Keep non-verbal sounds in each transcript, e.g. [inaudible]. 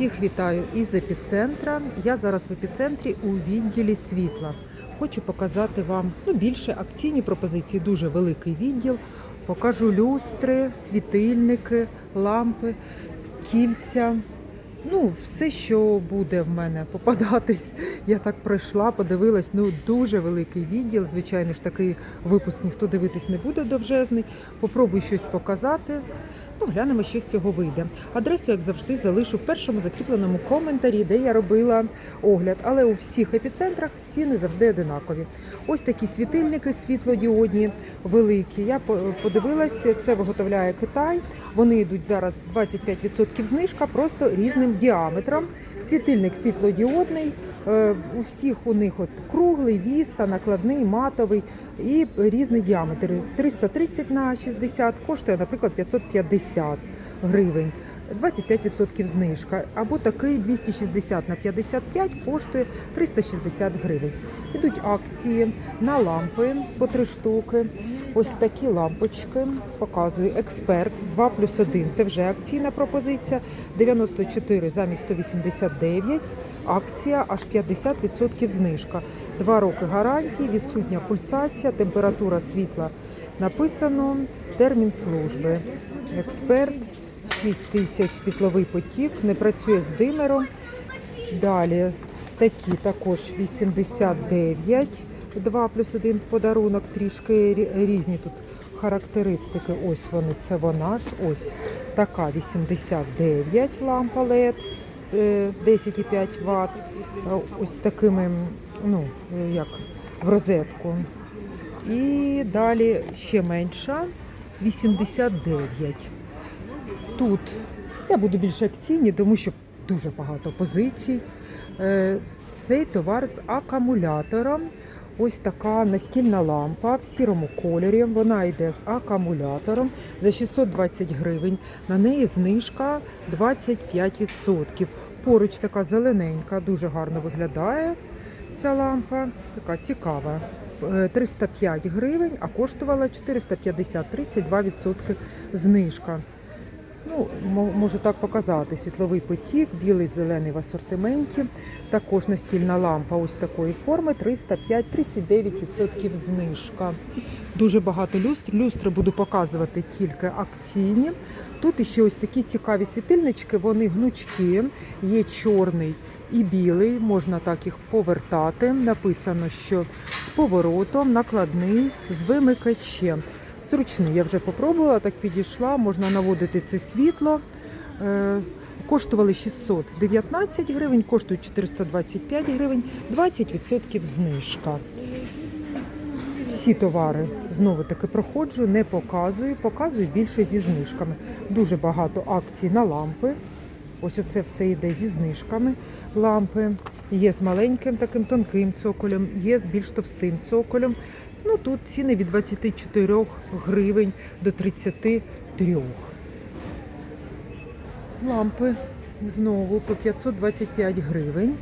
Всіх вітаю із епіцентра. Я зараз в епіцентрі у відділі світла. Хочу показати вам ну, більше акційні пропозиції, дуже великий відділ. Покажу люстри, світильники, лампи, кільця. Ну, все, що буде в мене попадатись. Я так пройшла, подивилась. Ну, дуже великий відділ. Звичайно ж, такий випуск ніхто дивитись не буде довжезний. Попробую щось показати. Ну, глянемо, що з цього вийде. Адресу, як завжди, залишу в першому закріпленому коментарі, де я робила огляд. Але у всіх епіцентрах ціни завжди одинакові. Ось такі світильники світлодіодні, великі. Я подивилася, це виготовляє Китай. Вони йдуть зараз 25% знижка, просто різним діаметром. Світильник світлодіодний. е, У всіх у них от круглий, віста, накладний, матовий і різний діаметр. 330 на 60 коштує, наприклад, 550 гривень. 25% знижка. Або такий 260 на 55 коштує 360 гривень. Ідуть акції на лампи по 3 штуки. Ось такі лампочки показую. Експерт 2 плюс 1. Це вже акційна пропозиція. 94 замість 189. Акція аж 50% знижка. Два роки гарантії, відсутня пульсація, температура світла написано, термін служби. Експерт 6 тисяч світловий потік, не працює з димером. Далі такі також 89, 2 плюс 1 в подарунок, трішки різні тут характеристики. Ось вони, це вона ж. Ось така 89 лампа LED, е, 10,5 Вт. Е, Ось такими, ну, як в розетку. І далі ще менша 89. Тут я буду більш акційні, тому що дуже багато позицій. Е, Цей товар з акумулятором. Ось така настільна лампа в сірому кольорі. Вона йде з акумулятором за 620 гривень. На неї знижка 25%. Поруч така зелененька, дуже гарно виглядає ця лампа. Така цікава. Е, 305 гривень, а коштувала 450, 32% знижка. Ну, можу так показати. Світловий потік, білий, зелений в асортименті. Також настільна лампа ось такої форми 305, 39% знижка. Дуже багато люстр. Люстри буду показувати тільки акційні. Тут ще ось такі цікаві світильнички, вони гнучкі, є чорний і білий, можна так їх повертати. Написано, що з поворотом, накладний, з вимикачем. Зручний, я вже попробувала, так підійшла, можна наводити це світло. Е, Коштували 619 гривень, коштують 425 гривень, 20% знижка. Всі товари знову таки проходжу, не показую, показую більше зі знижками. Дуже багато акцій на лампи. Ось оце все йде зі знижками. Лампи є з маленьким таким тонким цоколем, є з більш товстим цоколем. Ну тут ціни від 24 гривень до 33. Лампи знову по 525 гривень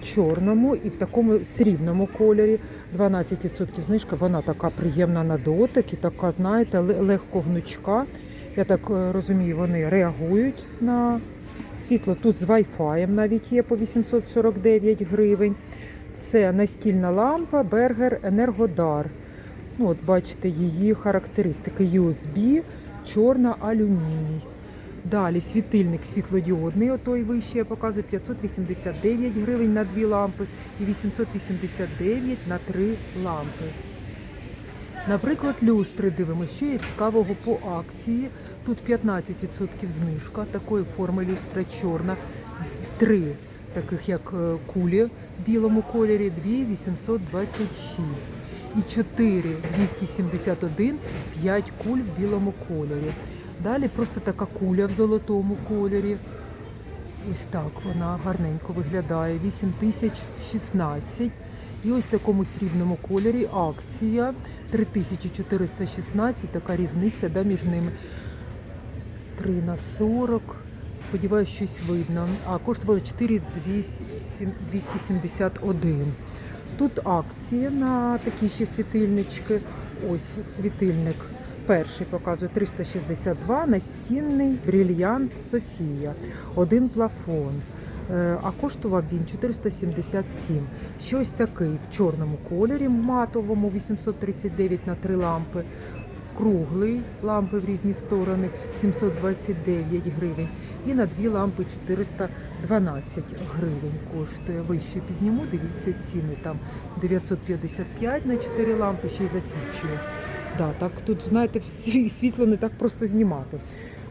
в чорному і в такому срібному кольорі. 12% знижка. Вона така приємна на дотик і така, знаєте, ле- легко гнучка. Я так е, розумію, вони реагують на світло. Тут з Wi-Fi навіть є по 849 гривень. Це настільна лампа Berger Енергодар. Ну, от бачите її характеристики USB, чорна алюміній. Далі світильник світлодіодний, отой вищий я показую 589 гривень на дві лампи і 889 на три лампи. Наприклад, люстри дивимося, що є цікавого по акції. Тут 15% знижка такої форми люстра чорна з три таких як е, кулі в білому кольорі, 2 826 і 4 271, 5 куль в білому кольорі. Далі просто така куля в золотому кольорі. Ось так вона гарненько виглядає. 8016. І ось в такому срібному кольорі акція 3416, така різниця да, між ними. 3 на 40. Сподіваюсь, щось видно. А коштували 4271. Тут акції на такі ще світильнички. Ось світильник Перший показує 362 настінний брільянт Софія. Один плафон. Е, А коштував він 477. Ще ось такий в чорному кольорі, матовому 839 на три лампи. Круглий лампи в різні сторони 729 гривень. І на дві лампи 412 гривень коштує. Вище підніму, дивіться ціни там 955 на 4 лампи, ще й засвідчує. Да, так тут, знаєте, світло не так просто знімати.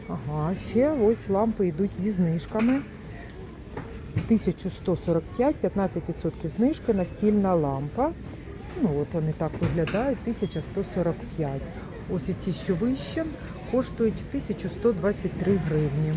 Ага, ще ось лампи йдуть зі знижками. 1145, 15% знижки, настільна лампа. Ну, от вони так виглядають, 1145. Ось ці, що вище, коштують 1123 гривні.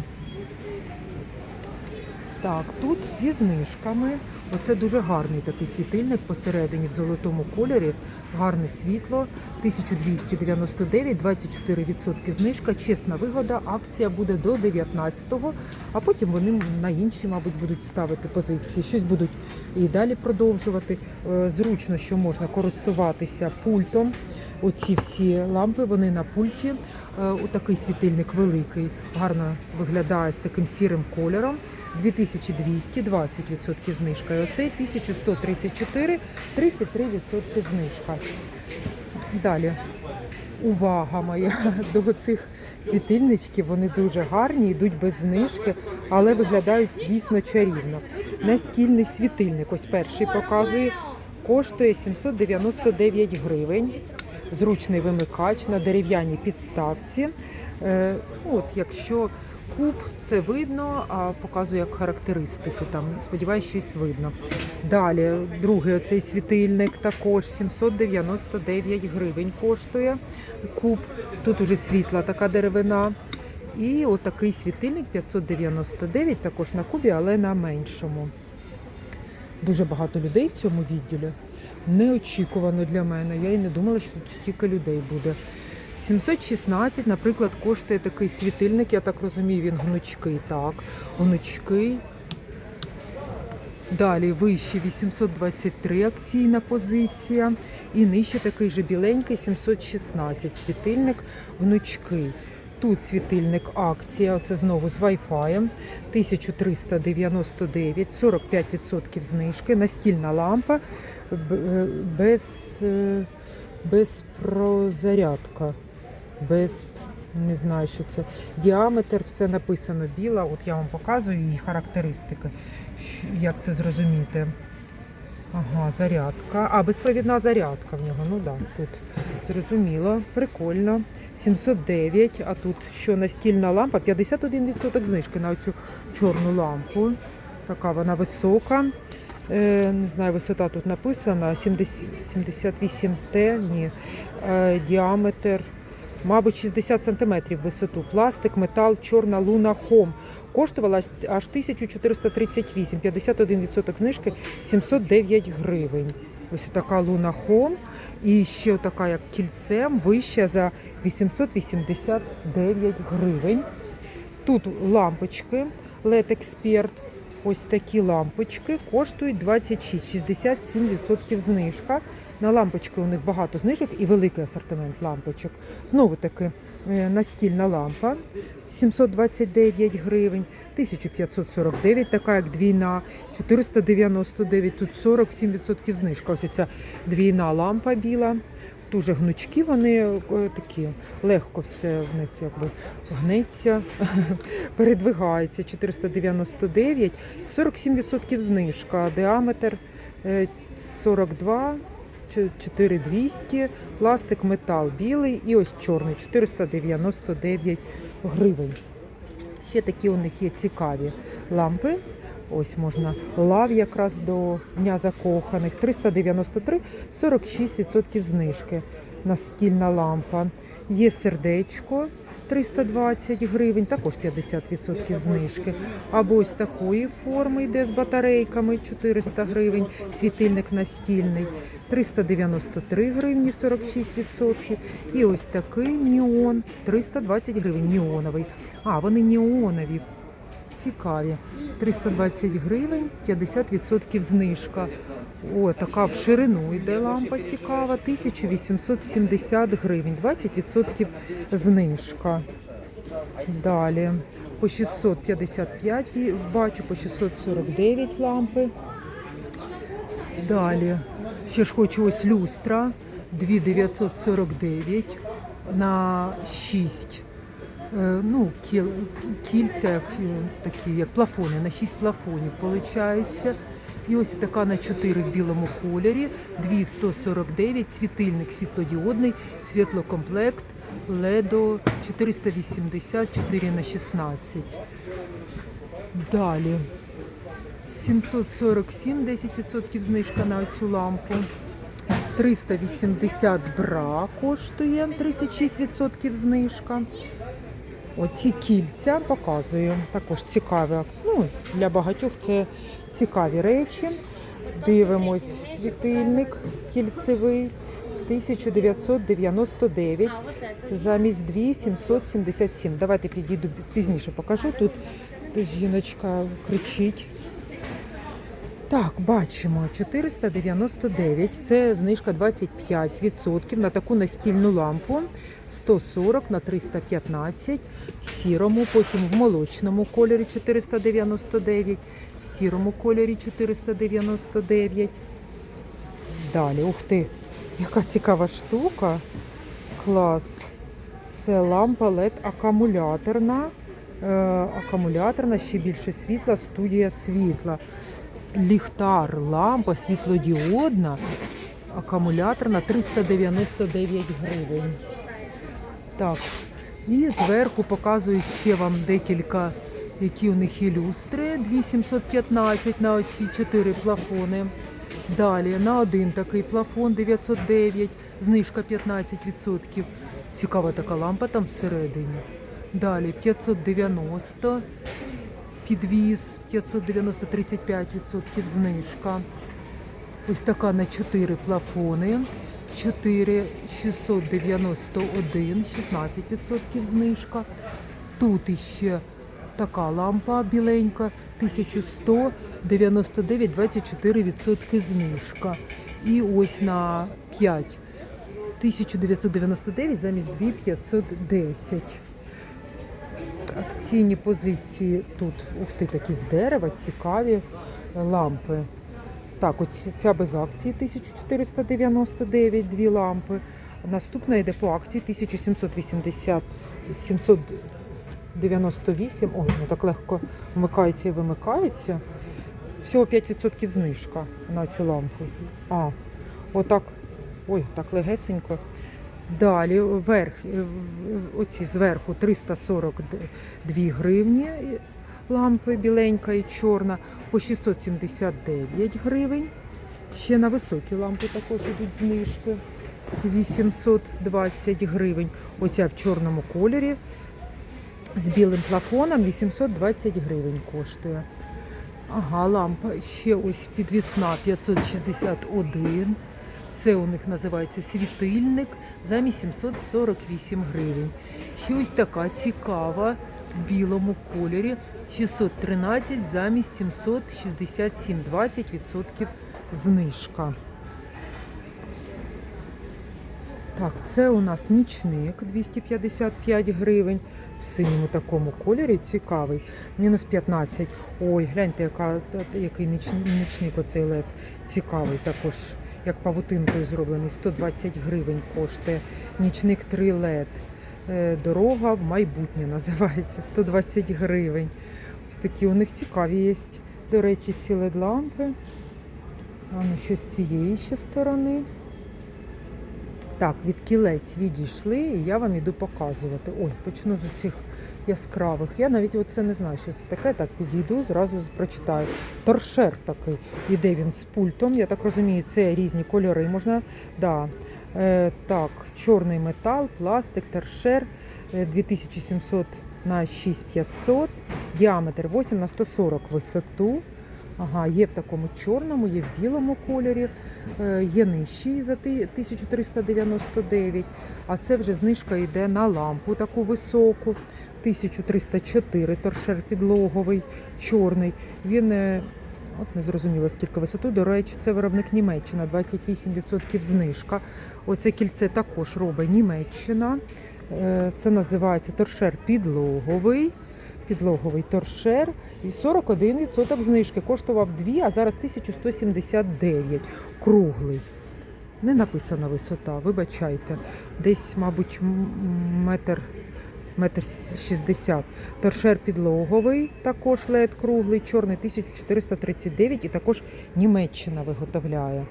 Так, тут зі знижками. Оце дуже гарний такий світильник посередині в золотому кольорі. Гарне світло. 1299, 24% знижка. Чесна вигода. Акція буде до 19-го, а потім вони на інші, мабуть, будуть ставити позиції. Щось будуть і далі продовжувати. Е, Зручно, що можна користуватися пультом. Оці всі лампи, вони на пульті. Е, Отакий світильник великий, гарно виглядає з таким сірим кольором. 2200, 20% знижка. І оцей 1134, 33% знижка. Далі. Увага моя [laughs] до цих світильничків. Вони дуже гарні, йдуть без знижки, але виглядають дійсно чарівно. Настільний світильник, ось перший показує, коштує 799 гривень. Зручний вимикач на дерев'яній підставці. Е, От, якщо куб, це видно, а показую як характеристики. Там сподіваюсь, щось видно. Далі, другий оцей світильник також 799 гривень коштує куб. Тут уже світла така деревина. І отакий світильник 599, також на кубі, але на меншому. Дуже багато людей в цьому відділі. Неочікувано для мене. Я і не думала, що тут стільки людей буде. 716, наприклад, коштує такий світильник, я так розумію, він гнучкий. Так, гнучкий. Далі вище 823 акційна позиція. І нижче такий же біленький 716 світильник гнучкий. Тут світильник акція, це знову з Wi-Fi, 1399, 45% знижки, настільна лампа е, без, е, без прозарядка, без не знаю, що це. Діаметр, все написано біла. От я вам показую її характеристики. Як це зрозуміти? Ага, зарядка. А, безпровідна зарядка в нього. Ну так, да, тут зрозуміло. Прикольно. 709, а тут що настільна лампа, 51% знижки на цю чорну лампу. Така вона висока. Е, не знаю, висота тут написана. 70, 78Т, ні. Е, діаметр. Мабуть, 60 сантиметрів висоту. Пластик, метал, чорна луна хом. Коштувала аж 1438, 51% знижки, 709 гривень. Ось така луна хом. І ще така, як кільцем, вища за 889 гривень. Тут лампочки LED Expert. Ось такі лампочки коштують 26, 67% знижка. На лампочки у них багато знижок і великий асортимент лампочок. Знову таки е, настільна лампа 729 гривень, 1549, така як двійна, 499, тут 47% знижка. Ось ця двійна лампа біла. Дуже гнучкі, вони е, такі, легко все в них якби гнеться, [laughs] передвигається. 499, 47% знижка, діаметр е, 42, 4200, пластик, метал білий і ось чорний 499 гривень. Ще такі у них є цікаві лампи. Ось можна лав якраз до Дня закоханих. 393, 46% знижки. Настільна лампа. Є сердечко 320 гривень, також 50% знижки. Або ось такої форми йде з батарейками 400 гривень, світильник настільний. 393 гривні 46%. І ось такий неон 320 гривень, неоновий. А, вони неонові. Цікаві. 320 гривень, 50% знижка. О, така в ширину йде лампа цікава, 1870 гривень, 20% знижка. Далі по 655 бачу, по 649 лампи. Далі ще ж хочу ось люстра 2949 на 6. Е, Ну, кільця, е, такі, як плафони, на 6 плафонів виходить. І ось така на 4 в білому кольорі, 249, світильник світлодіодний, світлокомплект, ледо 484 на 16. Далі 747, 10% знижка на цю лампу. 380 бра коштує 36% знижка. Оці кільця показую. Також цікаві. Ну, для багатьох це цікаві речі. Дивимось світильник кільцевий 1999 замість 2777. Давайте підійду пізніше покажу. Тут жіночка кричить. Так, бачимо 499, це знижка 25% на таку настільну лампу, 140 на 315, в сірому, потім в молочному кольорі 499, в сірому кольорі 499. Далі, ух ти, яка цікава штука. Клас. Це лампа LED акумуляторна. Е, акумуляторна, ще більше світла, студія світла ліхтар, лампа світлодіодна, акумуляторна 399 гривень. Так, і зверху показую ще вам декілька, які у них є люстри. 2715 на оці 4 плафони. Далі на один такий плафон 909, знижка 15%. Цікава така лампа там всередині. Далі 590 підвіз 590 35% знижка. Ось така на 4 плафони. 4 691, 16% знижка. Тут іще така лампа біленька, 1199, 24% знижка. І ось на 5 1999 замість 2510 акційні позиції тут, ух ти, такі з дерева, цікаві лампи. Так, ось ця без акції 1499, дві лампи. Наступна йде по акції 1780, 798. О, ну так легко вмикається і вимикається. Всього 5% знижка на цю лампу. А, отак, ой, так легесенько. Далі верх, е, оці зверху 342 гривні лампи біленька і чорна по 679 гривень. Ще на високі лампи також ідуть знижки. 820 гривень. Оця в чорному кольорі з білим плафоном 820 гривень коштує. Ага, лампа ще ось підвісна 561. Це у них називається світильник замість 748 гривень. Ще ось така цікава в білому кольорі 613 замість 767, 20% знижка. Так, це у нас нічник 255 гривень. В синьому такому кольорі цікавий. Мінус 15. Ой, гляньте, яка, який нічник оцей лед цікавий також. Як павутинкою зроблений, 120 гривень коштує. Нічник 3 LED. Е, Дорога в майбутнє називається 120 гривень. Ось такі у них цікаві є. До речі, ці LED лампи. А ну що з цієї ще сторони. Так, від кілець відійшли, і я вам іду показувати. Ой, почну з цих яскравих. Я навіть оце не знаю, що це таке. Так, підійду, зразу прочитаю. Торшер такий. Іде він з пультом. Я так розумію, це різні кольори можна. Да. Е, так, чорний метал, пластик, торшер е, 2700 на 6500, діаметр 8 на 140 висоту. Ага, є в такому чорному, є в білому кольорі, е, є нижчий за 1399, а це вже знижка йде на лампу таку високу. 1304 торшер підлоговий, чорний. Він е, от не зрозуміло скільки висоту. До речі, це виробник Німеччина, 28% знижка. Оце кільце також робить Німеччина. Е, Це називається торшер підлоговий. Підлоговий торшер і 41% знижки. Коштував 2, а зараз 1179. Круглий. Не написана висота, вибачайте. Десь, мабуть, метр, метр шістдесят. Торшер підлоговий, також лед круглий, чорний 1439 і також Німеччина виготовляє.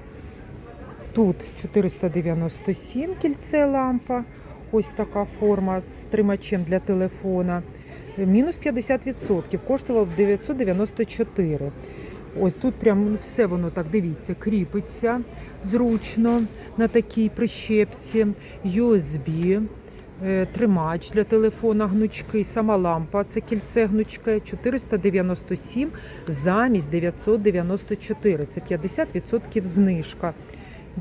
Тут 497 кільце лампа. Ось така форма з тримачем для телефона. Мінус 50%, коштував 994. Ось тут прям все воно так, дивіться, кріпиться зручно на такій прищепці, USB, е, тримач для телефона гнучкий, сама лампа, це кільце гнучке, 497 замість 994. Це 50% знижка.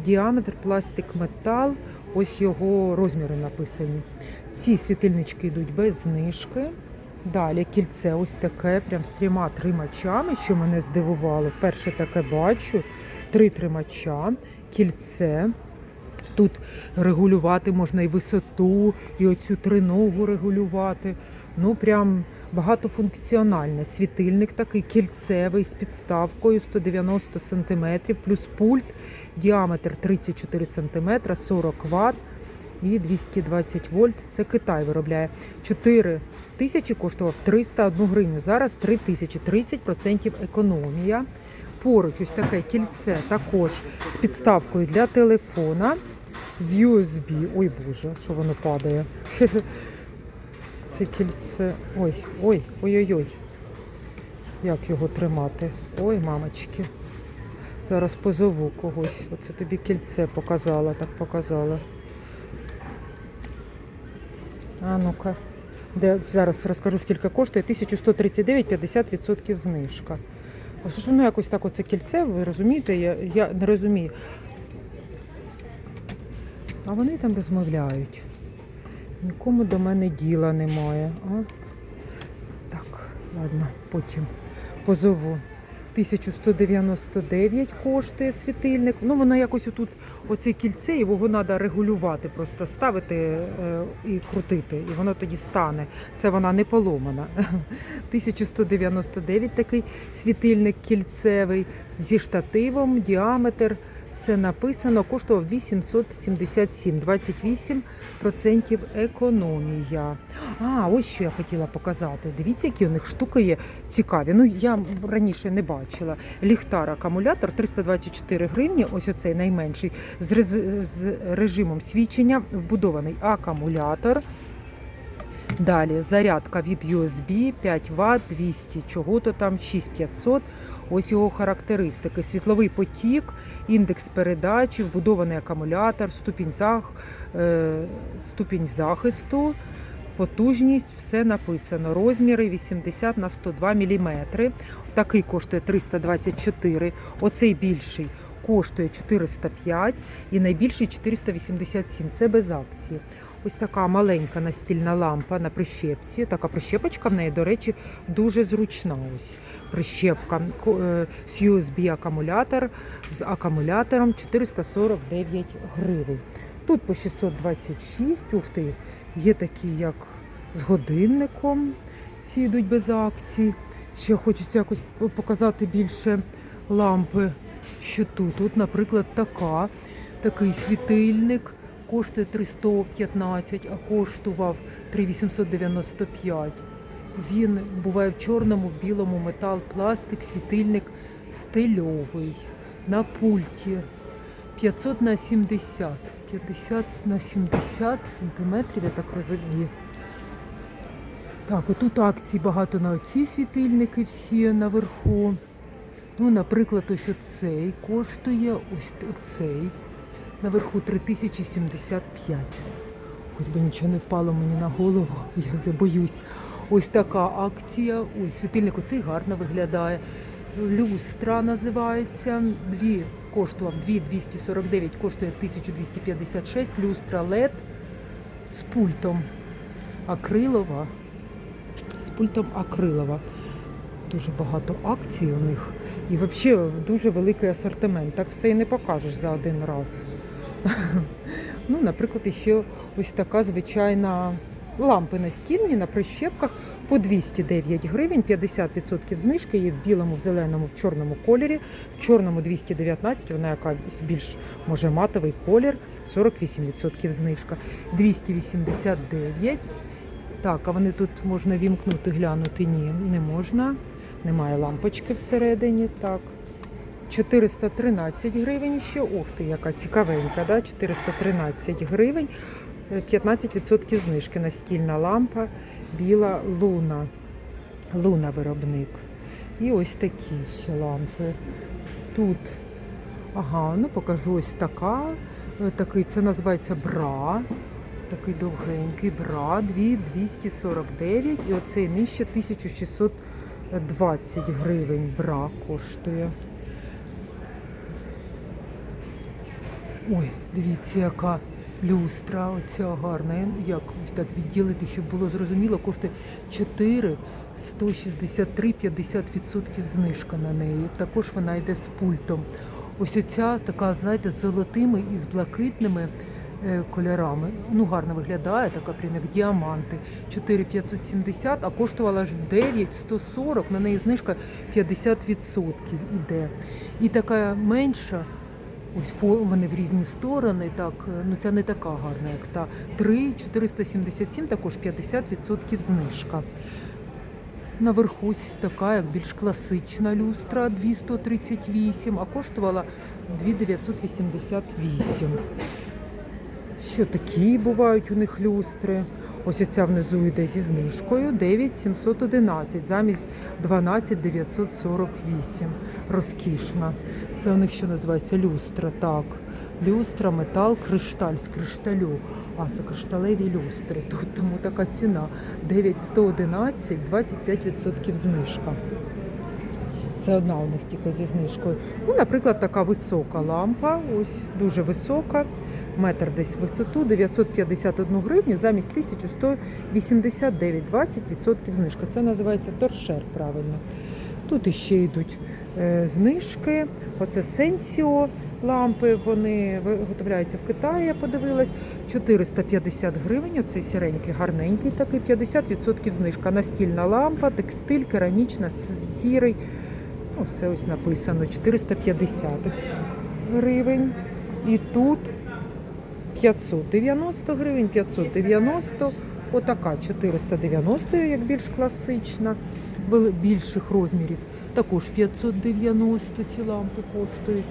Діаметр, пластик, метал. Ось його розміри написані. Ці світильнички йдуть без знижки. Далі кільце ось таке, прям з трьома тримачами, що мене здивувало. Вперше таке бачу. Три тримача, кільце. Тут регулювати можна і висоту, і оцю триногу регулювати. Ну, прям багатофункціональне. Світильник такий кільцевий з підставкою 190 см, плюс пульт, діаметр 34 см, 40 Вт і 220 вольт. Це Китай виробляє. 4 тисячі коштував 301 гривню. Зараз 3 тисячі, 30% економія. Поруч ось таке кільце також з підставкою для телефона, з USB. Ой Боже, що воно падає. [laughs] Це кільце. Ой, ой, ой-ой-ой. Як його тримати? Ой, мамочки. Зараз позову когось. Оце тобі кільце показала, так показала. А ну-ка. Де зараз розкажу, скільки коштує. 1139, 50% знижка. А що ж воно якось так оце кільце, ви розумієте? Я, я не розумію. А вони там розмовляють. Нікому до мене діла немає. А? Так, ладно, потім позову. 1199 коштує світильник. Ну, воно якось отут, оце кільце, його треба регулювати, просто ставити е, і крутити, і воно тоді стане. Це вона не поломана. [laughs] 1199 такий світильник кільцевий зі штативом, діаметр. Все написано, коштував 877, 28% економія. А, ось що я хотіла показати. Дивіться, які у них штуки є цікаві. Ну, я раніше не бачила. Ліхтар акумулятор 324 гривні, ось оцей найменший, з, режимом свічення, вбудований акумулятор. Далі зарядка від USB 5 Вт, 200 чого-то там, 6500. Ось його характеристики. Світловий потік, індекс передачі, вбудований акумулятор, ступінь, зах, е, ступінь захисту, потужність, все написано. Розміри 80 на 102 мм. Такий коштує 324. Оцей більший коштує 405 і найбільший 487. Це без акції. Ось така маленька настільна лампа на прищепці. Така прищепочка в неї, до речі, дуже зручна. Ось прищепка е, з USB акумулятор з акумулятором 449 гривень. Тут по 626. Ух ти, є такі, як з годинником. Ці йдуть без акцій. Ще хочеться якось показати більше лампи. Що тут? Тут, наприклад, така, такий світильник коштує 315, а коштував 3895. Він буває в чорному, в білому метал, пластик, світильник стильовий. На пульті 500 на 70. 50 на 70 сантиметрів, я так розумію. Так, отут акцій багато на оці світильники всі наверху. Ну, наприклад, ось оцей коштує, ось оцей. Наверху 3075. Хоч би нічого не впало мені на голову, я вже боюсь. Ось така акція. Ой, світильник оцей гарно виглядає. Люстра називається. Дві коштував 2249, коштує 1256. Люстра LED з пультом. Акрилова. З пультом акрилова. Дуже багато акцій у них. І взагалі дуже великий асортимент. Так все і не покажеш за один раз. Ну, наприклад, ще ось така звичайна лампи настільні на прищепках по 209 гривень, 50% знижки є в білому, в зеленому, в чорному кольорі. В чорному 219, вона яка більш може матовий колір, 48% знижка. 289. Так, а вони тут можна вімкнути, глянути? Ні, не можна. Немає лампочки всередині. Так. 413 гривень ще. Ох ти, яка цікавенька, да? 413 гривень. Е, 15% знижки. Настільна лампа, біла луна. Луна виробник. І ось такі ще лампи. Тут, ага, ну покажу ось така. Е, Такий, це називається бра. Такий довгенький бра, 2 249 і оцей нижче 1620 гривень бра коштує. Ой, дивіться, яка люстра, оця гарна. Як так відділити, щоб було зрозуміло, коштує 4 163 50% знижка на неї. Також вона йде з пультом. Ось оця така, знаєте, з золотими і з блакитними е, кольорами. Ну, гарно виглядає, така прям як діаманти. 4570, а коштувала аж 9140, на неї знижка 50% іде. І така менша, ось вони в різні сторони, так, е, ну ця не така гарна, як та. 3 477, також 50% знижка. Наверху ось така, як більш класична люстра 238, а коштувала 2988. Що такі бувають у них люстри? Ось оця внизу йде зі знижкою 9711 замість 12948. Розкішна. Це у них що називається люстра. Так. Люстра, метал, кришталь з кришталю. А, це кришталеві люстри. Тут тому така ціна. 9111, 25% знижка. Це одна у них тільки зі знижкою. Ну, наприклад, така висока лампа, ось дуже висока, метр десь висоту, 951 гривню замість 1189, 20% знижка. Це називається торшер, правильно. Тут іще йдуть е, знижки. Оце Сенсіо лампи, вони виготовляються в Китаї, я подивилась. 450 гривень, оцей сіренький, гарненький такий, 50% знижка. Настільна лампа, текстиль, керамічна, сірий. Ну, все ось написано 450 гривень. І тут 590 гривень, 590, отака 490, як більш класична, більших розмірів. Також 590 ці лампи коштують.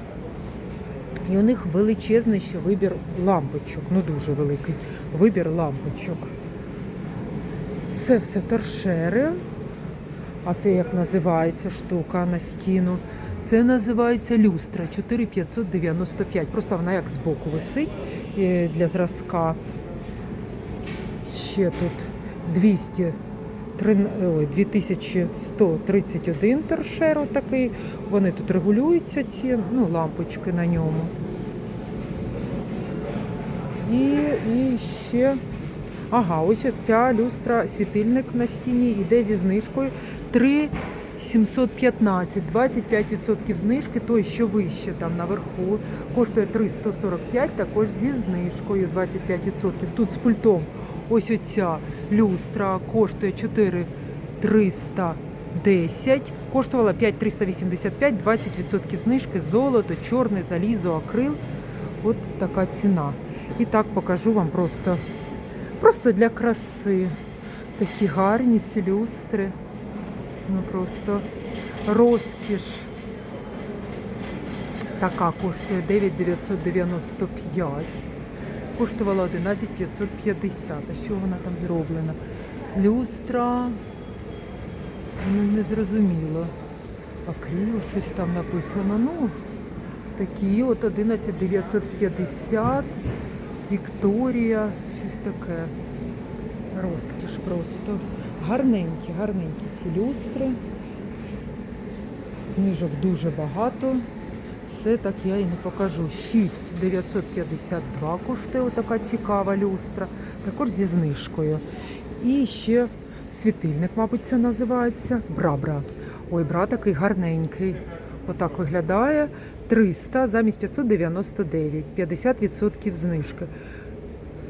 І у них величезний ще вибір лампочок, ну дуже великий вибір лампочок. Це все торшери. А це як називається штука на стіну? Це називається люстра 4595. Просто вона як збоку висить е, для зразка. Ще тут 200, трин- ой, 2131 торшер такий. Вони тут регулюються ці ну, лампочки на ньому. І, і ще. Ага, ось ця люстра, світильник на стіні йде зі знижкою 3 715, 25% знижки, той, що вище там наверху, коштує 345, також зі знижкою 25%. Тут з пультом ось оця люстра коштує 4 310, коштувала 5 385, 20% знижки, золото, чорне, залізо, акрил. От така ціна. І так покажу вам просто Просто для краси. Такі гарні ці люстри. Ну просто розкіш. Така коштує 9,995. Коштувала 11,550. А що вона там зроблена? Люстра. Ну, не зрозуміло. Акрил, щось там написано. Ну, такі от 11,950. Вікторія, щось таке. Розкіш просто. Гарненькі, гарненькі ці люстри. Знижок дуже багато. Все так я і не покажу. 6,952 коштує отака цікава люстра. Також зі знижкою. І ще Світильник, мабуть, це називається. Бра-бра. Ой, бра такий гарненький. Отак виглядає. 300 замість 599, 50% знижки.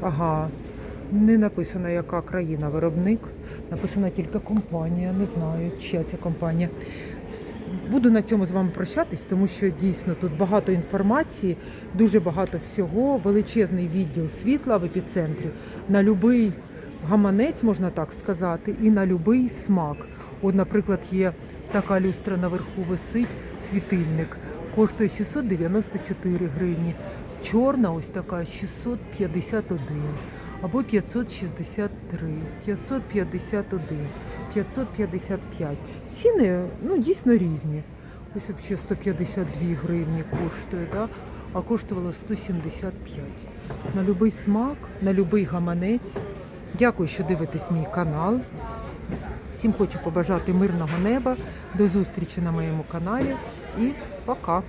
Ага, не написано, яка країна виробник. Написано тільки компанія. Не знаю, чия ця компанія. Буду на цьому з вами прощатись, тому що дійсно тут багато інформації, дуже багато всього, величезний відділ світла в епіцентрі на будь-який гаманець, можна так сказати, і на будь-який смак. От, наприклад, є така люстра наверху висить, світильник, коштує 694 гривні. Чорна ось така 651 або 563, 551, 555. Ціни ну, дійсно різні. Ось взагалі 152 гривні коштує, да? а коштувало 175. На будь-який смак, на будь-який гаманець. Дякую, що дивитесь мій канал. Всім хочу побажати мирного неба. До зустрічі на моєму каналі і пока!